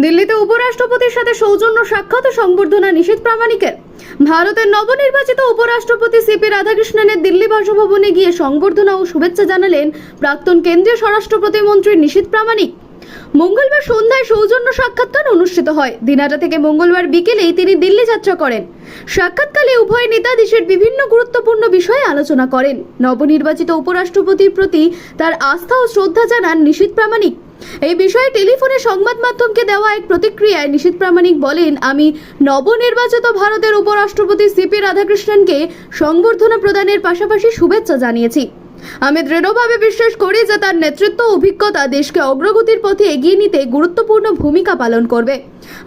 দিল্লিতে উপরাষ্ট্রপতির সাথে সৌজন্য সাক্ষাৎ ও সংবর্ধনা নিষেধ প্রামাণিকের। ভারতের নবনির্বাচিত উপরাষ্ট্রপতি সিপি রাধাকৃষ্ণনের দিল্লি বাসভবনে গিয়ে সংবর্ধনা ও শুভেচ্ছা জানালেন প্রাক্তন কেন্দ্রীয় স্বরাষ্ট্র প্রতিমন্ত্রী নিশীথ প্রামাণিক। মঙ্গলবার সন্ধ্যায় সৌজন্য সাক্ষাৎকার অনুষ্ঠিত হয়। দিনাটা থেকে মঙ্গলবার বিকেলেই তিনি দিল্লি যাত্রা করেন। সাক্ষাৎকালে উভয় নেতা দেশের বিভিন্ন গুরুত্বপূর্ণ বিষয়ে আলোচনা করেন। নবনির্বাচিত উপরাষ্ট্রপতির প্রতি তার আস্থা ও শ্রদ্ধা জানান নিশীথ প্রামাণিক। এই বিষয়ে টেলিফোনে সংবাদ মাধ্যমকে দেওয়া এক প্রতিক্রিয়ায় নিশীথ প্রামাণিক বলেন, আমি নবনির্বাচিত ভারতের উপরাষ্ট্রপতি সিপি রাধাকৃষ্ণনকে সংবর্ধনা প্রদানের পাশাপাশি শুভেচ্ছা জানিয়েছি। আমি দৃঢ়ভাবে বিশ্বাস করি যে তার নেতৃত্ব অভিজ্ঞতা দেশকে অগ্রগতির পথে এগিয়ে নিতে গুরুত্বপূর্ণ ভূমিকা পালন করবে।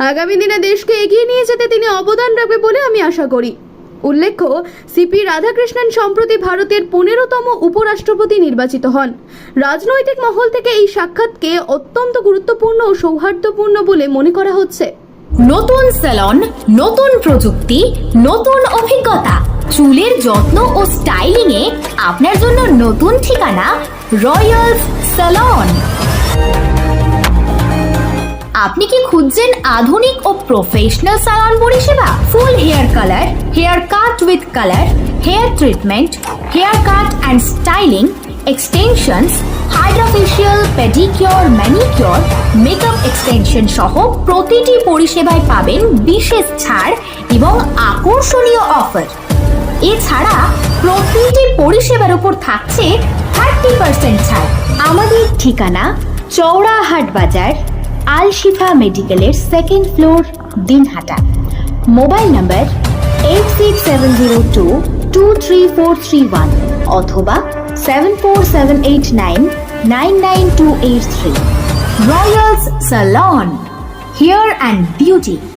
আগামী দিনে দেশকে এগিয়ে নিয়ে যেতে তিনি অবদান রাখবে বলে আমি আশা করি। উল্লেখ্য সিপি রাধাকৃষ্ণন সম্প্রতি ভারতের পনেরোতম উপরাষ্ট্রপতি নির্বাচিত হন। রাজনৈতিক মহল থেকে এই সাক্ষাৎকে অত্যন্ত গুরুত্বপূর্ণ ও সৌহার্দ্যপূর্ণ বলে মনে করা হচ্ছে। নতুন স্যালন নতুন প্রযুক্তি, নতুন অভিজ্ঞতা, চুলের যত্ন ও স্টাইলিং এ আপনার জন্য নতুন ঠিকানা রয়্যাল স্যালন আপনি কি খুঁজছেন আধুনিক ও প্রফেশনাল সালন পরিষেবা? Full hair colour hair cut with colour hair treatment hair cut and styling extensions hydrofacial pedicure manicure makeup extension সহ প্রতিটি পরিষেবায় পাবেন বিশেষ ছাড় এবং আকর্ষণীয় অফার এছাড়া প্রতিটি পরিষেবার উপর থাকছে থার্টি পার্সেন্ট ছাড়। আমাদের ঠিকানা চৌড়াহাট বাজার আল শিফা মেডিকেলের second floor Dinhata. Mobile number eight six seven zero two two three four three one অথবা seven four seven eight nine nine nine two eight three royals salon, hair and beauty.